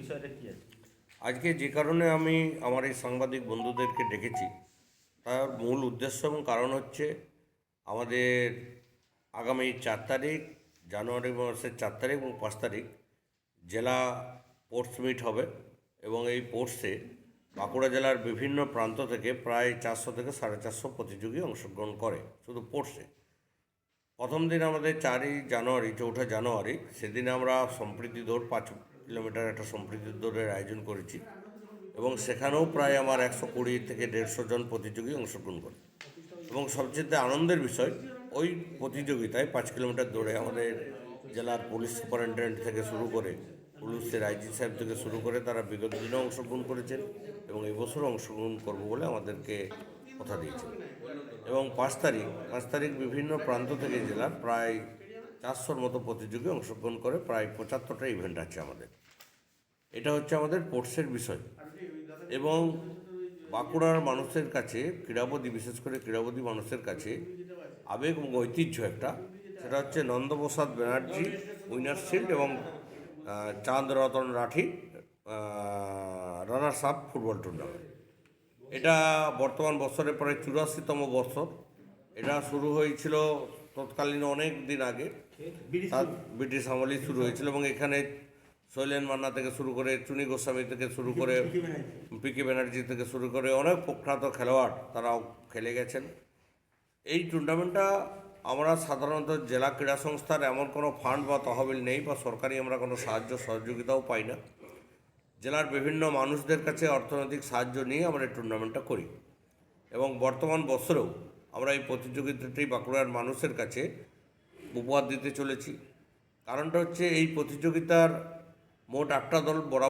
বিষয়টা কি আছে? আজকে যে কারণে আমি আমার এই সাংবাদিক বন্ধুদেরকে ডেকেছি, তার মূল উদ্দেশ্য এবং কারণ হচ্ছে আমাদের আগামী চার তারিখ, জানুয়ারি মাসের চার তারিখ এবং পাঁচ তারিখ জেলা স্পোর্টস মিট হবে এবং এই স্পোর্টসে বাঁকুড়া জেলার বিভিন্ন প্রান্ত থেকে প্রায় চারশো থেকে সাড়ে চারশো প্রতিযোগী অংশগ্রহণ করে শুধু স্পোর্টসে। প্রথম দিন আমাদের চারই জানুয়ারি, চৌঠা জানুয়ারি, সেদিন আমরা সম্প্রীতি দৌড় পাঁচ কিলোমিটার একটা সম্প্রীতি দৌড়ের আয়োজন করেছি এবং সেখানেও প্রায় আমার একশো কুড়ি থেকে দেড়শো জন প্রতিযোগী অংশগ্রহণ করে। এবং সবচেয়ে আনন্দের বিষয়, ওই প্রতিযোগিতায় পাঁচ কিলোমিটার দৌড়ে আমাদের জেলার পুলিশ সুপারিনটেন্ডেন্ট থেকে শুরু করে পুলিশের আইজি সাহেব থেকে শুরু করে তারা বিগত দিনেও অংশগ্রহণ করেছেন এবং এই বছরও অংশগ্রহণ করব বলে আমাদেরকে কথা দিয়েছেন। এবং পাঁচ তারিখ পাঁচ তারিখ বিভিন্ন প্রান্ত থেকে জেলার প্রায় চারশোর মতো প্রতিযোগী অংশগ্রহণ করে, প্রায় পঁচাত্তরটা ইভেন্ট আছে আমাদের। এটা হচ্ছে আমাদের স্পোর্টসের বিষয়। এবং বাঁকুড়ার মানুষের কাছে ক্রীড়াবতী বিশেষ করে ক্রীড়াবতী মানুষের কাছে আবেগ এবং ঐতিহ্য একটা। সেটা হচ্ছে নন্দপ্রসাদ ব্যানার্জি উইনার শিল্ড এবং Chand Ratan Rathi runners up football tournament এটা বর্তমান বছরে প্রায় চুরাশিতম বছর। এটা শুরু হয়েছিল তৎকালীন অনেক দিন আগে ব্রিটিশ আমলেই শুরু হয়েছিল এবং এখানে শৈলেন মান্না থেকে শুরু করে চুনি গোস্বামী থেকে শুরু করে পিকে ব্যানার্জি থেকে শুরু করে অনেক প্রখ্যাত খেলোয়াড় তারাও খেলে গেছেন। এই টুর্নামেন্টটা আমরা সাধারণত জেলা ক্রীড়া সংস্থার এমন কোনো ফান্ড বা তহবিল নেই বা সরকারি আমরা কোনো সাহায্য সহযোগিতাও পাই না। জেলার বিভিন্ন মানুষদের কাছে অর্থনৈতিক সাহায্য নিয়ে আমরা এই টুর্নামেন্টটা করি। এবং বর্তমান বছরেও আমরা এই প্রতিযোগিতাটি বাঁকুড়ার মানুষের কাছে উপহার দিতে চলেছি। কারণটা হচ্ছে এই প্রতিযোগিতার মোট আটটা দল বরাবর